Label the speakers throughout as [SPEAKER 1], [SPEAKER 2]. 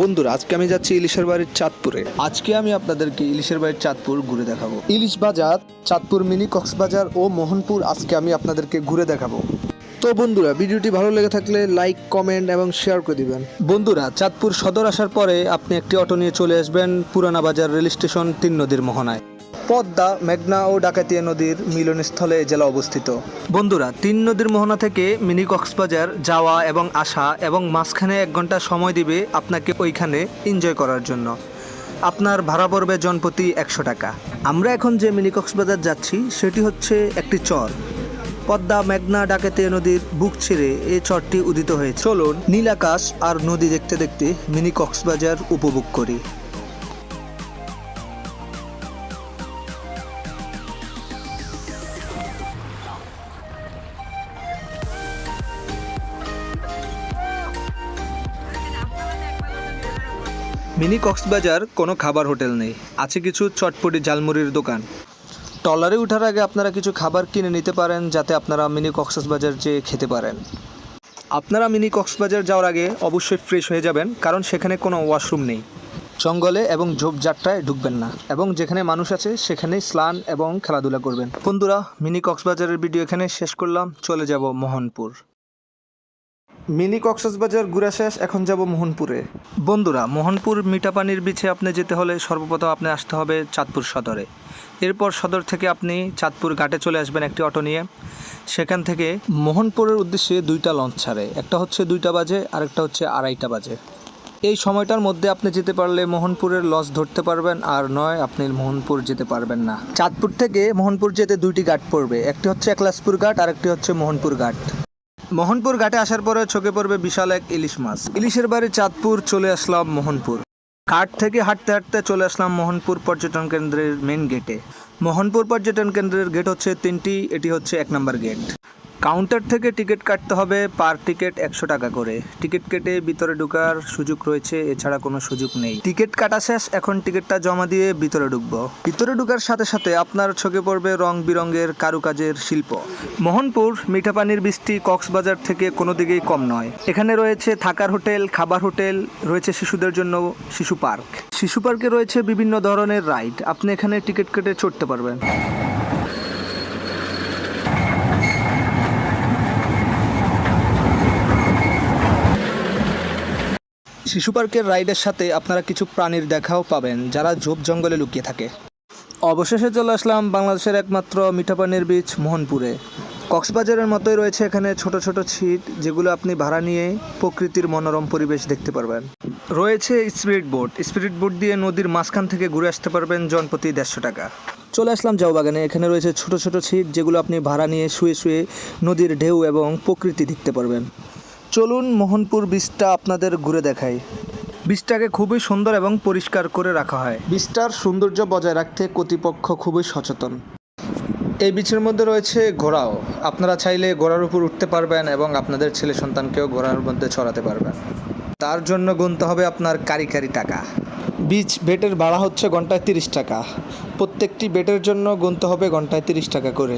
[SPEAKER 1] বন্ধুরা, আজকে আমি যাচ্ছি ইলিশের বাড়ির চাঁদপুরে। আজকে আমি আপনাদেরকে ইলিশের বাড়ির চাঁদপুর ঘুরে দেখাবো। ইলিশ বাজার, চাঁদপুর মিনি কক্সবাজার ও মোহনপুর আজকে আমি আপনাদেরকে ঘুরে দেখাবো। তো বন্ধুরা, ভিডিওটি ভালো লেগে থাকলে লাইক, কমেন্ট এবং শেয়ার করে দিবেন। বন্ধুরা, চাঁদপুর সদর আসার পরে আপনি একটি অটো নিয়ে চলে আসবেন পুরানা বাজার রেল স্টেশন তিন নদীর মোহনায়। পদ্মা, মেঘনা ও ডাকাতিয়া নদীর মিলনস্থলে জেলা অবস্থিত। বন্ধুরা, তিন নদীর মোহনা থেকে মিনি কক্সবাজার যাওয়া এবং আসা এবং মাঝখানে এক ঘণ্টা সময় দিবে আপনাকে ওইখানে এনজয় করার জন্য। আপনার ভাড়া পড়বে জনপ্রতি একশো টাকা। আমরা এখন যে মিনি কক্সবাজার যাচ্ছি, সেটি হচ্ছে একটি চর। পদ্মা, মেঘনা, ডাকাতিয়া নদীর বুক ছেড়ে এই চরটি উদিত হয়েছে। চলুন নীল আকাশ আর নদী দেখতে দেখতে মিনি কক্সবাজার উপভোগ করি। মিনি কক্সবাজার কোনো খাবার হোটেল নেই। আছে কিছু চটপটি ঝালমুড়ির দোকান। ট্রলারে ওঠার আগে আপনারা কিছু খাবার কিনে নিতে পারেন, যাতে আপনারা মিনি কক্সবাজার যেয়ে খেতে পারেন। আপনারা মিনি কক্সবাজার যাওয়ার আগে অবশ্যই ফ্রেশ হয়ে যাবেন, কারণ সেখানে কোনো ওয়াশরুম নেই। জঙ্গলে এবং ঝোপঝাটটায় ঢুকবেন না, এবং যেখানে মানুষ আছে সেখানে স্নান এবং খেলাধুলা করবেন। বন্ধুরা, মিনি কক্সবাজারের ভিডিও এখানে শেষ করলাম। চলে যাব মোহনপুর। মিনি কক্সবাজার ঘুরে শেষ, এখন যাব মোহনপুরে। বন্ধুরা, মোহনপুর মিঠাপানির বিছে আপনি যেতে হলে সর্বপ্রথম আপনি আসতে হবে চাঁদপুর সদরে। এরপর সদর থেকে আপনি চাঁদপুর ঘাটে চলে আসবেন একটি অটো নিয়ে। সেখান থেকে মোহনপুরের উদ্দেশ্যে দুইটা লঞ্চ ছাড়ে। একটা হচ্ছে দুইটা বাজে, আরেকটা হচ্ছে আড়াইটা বাজে। এই সময়টার মধ্যে আপনি যেতে পারলে মোহনপুরের লঞ্চ ধরতে পারবেন, আর নয়, আপনি মোহনপুর যেতে পারবেন না। চাঁদপুর থেকে মোহনপুর যেতে দুইটি ঘাট পড়বে। একটি হচ্ছে একলাসপুর ঘাট, আরেকটি হচ্ছে মোহনপুর ঘাট। মোহনপুর ঘাটে আসার পরে চোখে পড়বে বিশাল এক ইলিশ মাছ। ইলিশের বাড়ি চাঁদপুর চলে আসলাম মোহনপুর। ঘাট থেকে হাঁটতে হাঁটতে চলে আসলাম মোহনপুর পর্যটন কেন্দ্রের মেন গেটে মোহনপুর পর্যটন কেন্দ্রের গেট হচ্ছে তিনটি, এটি হচ্ছে এক নম্বর গেট কাউন্টার থেকে টিকিট কাটতে হবে পার টিকিট একশো টাকা করে। টিকিট কেটে ভিতরে ঢোকার সুযোগ রয়েছে, এছাড়া কোনো সুযোগ নেই। টিকিট কাটা শেষ, এখন টিকিটটা জমা দিয়ে ভিতরে ঢুকবো। ভিতরে ঢোকার সাথে সাথে আপনার চোখে পড়বে রং বিরঙের কারুকাজের শিল্প। মোহনপুর, মিঠাপানির বৃষ্টি কক্সবাজার থেকে কোনো দিকেই কম নয়। এখানে রয়েছে থাকার হোটেল, খাবার হোটেল, রয়েছে শিশুদের জন্য শিশু পার্ক। শিশু পার্কে রয়েছে বিভিন্ন ধরনের রাইড। আপনি এখানে টিকিট কেটে চড়তে পারবেন। শিশু পার্কের রাইডের সাথে আপনারা কিছু প্রাণীর দেখাও পাবেন যারা ঝোপ জঙ্গলে লুকিয়ে থাকে। অবশেষে চলে আসলাম বাংলাদেশের একমাত্র মিঠাপানির বীচ, মোহনপুরে। কক্সবাজারের মতোই রয়েছে এখানে ছোট ছোট ছিট, যেগুলো আপনি ভাড়া নিয়ে প্রকৃতির মনোরম পরিবেশ দেখতে পারবেন। রয়েছে স্পিরিট বোট। স্পিরিট বোট দিয়ে নদীর মাঝখান থেকে ঘুরে আসতে পারবেন জনপ্রতি দেড়শো টাকা। চলে আসলাম বাগানে এখানে রয়েছে ছোট ছোট ছিট, যেগুলো আপনি ভাড়া নিয়ে শুয়ে শুয়ে নদীর ঢেউ এবং প্রকৃতি দেখতে পারবেন। চলুন মোহনপুর বীজটা আপনাদের ঘুরে দেখাই। বীজটাকে খুবই সুন্দর এবং পরিষ্কার করে রাখা হয়। বীজটার সৌন্দর্য বজায় রাখতে কর্তৃপক্ষ খুবই সচেতন। এই বীচের মধ্যে রয়েছে ঘোড়াও। আপনারা চাইলে ঘোড়ার উপর উঠতে পারবেন এবং আপনাদের ছেলে সন্তানকেও ঘোড়ার মধ্যে ছড়াতে পারবেন। তার জন্য গুনতে হবে আপনার কারি কারি টাকা। বীজ বেটের ভাড়া হচ্ছে ঘন্টায় তিরিশ টাকা। প্রত্যেকটি বেটের জন্য গুনতে হবে ঘন্টায় তিরিশ টাকা করে।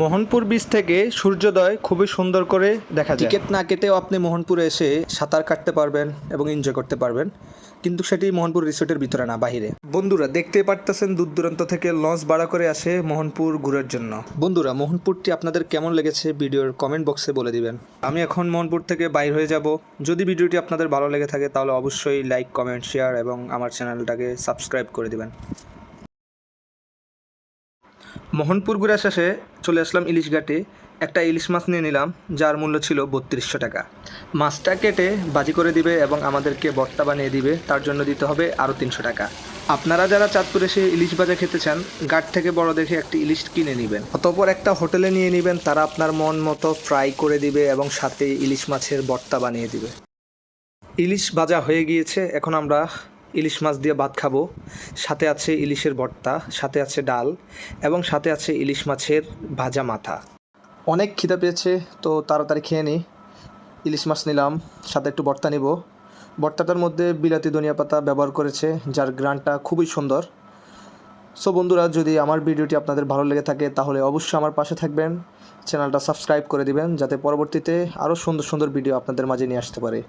[SPEAKER 1] মোহনপুর বীচ থেকে সূর্যোদয় খুবই সুন্দর করে দেখা যায়। টিকিট না কেটেও আপনি মোহনপুরে এসে সাঁতার কাটতে পারবেন এবং এনজয় করতে পারবেন। কিন্তু সেটি মোহনপুর রিসোর্টের ভিতরে না বাহিরে। বন্ধুরা দেখতে পারতেছেন দূর দূরান্ত থেকে লঞ্চ ভাড়া করে আসে মোহনপুর ঘুরের জন্য। বন্ধুরা মোহনপুরটি আপনাদের কেমন লেগেছে ভিডিওর কমেন্ট বক্সে বলে দিবেন। আমি এখন মোহনপুর থেকে বাইর হয়ে যাব। যদি ভিডিওটি আপনাদের ভালো লেগে থাকে তাহলে অবশ্যই লাইক কমেন্ট শেয়ার এবং আমার চ্যানেলটাকে সাবস্ক্রাইব করে দিবেন। মোহনপুর ঘুরে শেষে চলে আসলাম ইলিশ ঘাটে একটা ইলিশ মাছ নিয়ে নিলাম, যার মূল্য ছিল বত্রিশশো টাকা। মাছটা কেটে বাজি করে দিবে এবং আমাদেরকে বর্তা বানিয়ে দিবে, তার জন্য দিতে হবে আরও তিনশো টাকা। আপনারা যারা চাঁদপুরে এসে ইলিশ ভাজা খেতে চান, ঘাট থেকে বড় দেখে একটি ইলিশ কিনে নেবেন। অতপর একটা হোটেলে নিয়ে নেবেন, তারা আপনার মন মতো ফ্রাই করে দিবে এবং সাথে ইলিশ মাছের বর্তা বানিয়ে দিবে। ইলিশ ভাজা হয়ে গিয়েছে, এখন আমরা ইলিশ মাছ দিয়ে ভাত খাব। সাথে আছে ইলিশের ভর্তা, সাথে আছে ডাল এবং সাথে আছে ইলিশ মাছের ভাজা মাথা। অনেক খিদে পেয়েছে, তো তাড়াতাড়ি খেয়ে নিই ইলিশ মাছ নিলাম, সাথে একটু ভর্তা নিব। ভর্তাটার মধ্যে বিলাতি ধনিয়া পাতা ব্যবহার করেছে, যার গ্রানটা খুবই সুন্দর। সো বন্ধুরা, যদি আমার ভিডিওটি আপনাদের ভালো লেগে থাকে, তাহলে অবশ্যই আমার পাশে থাকবেন। চ্যানেলটা সাবস্ক্রাইব করে দিবেন, যাতে পরবর্তীতে আরও সুন্দর সুন্দর ভিডিও আপনাদের মাঝে নিয়ে আসতে পারে।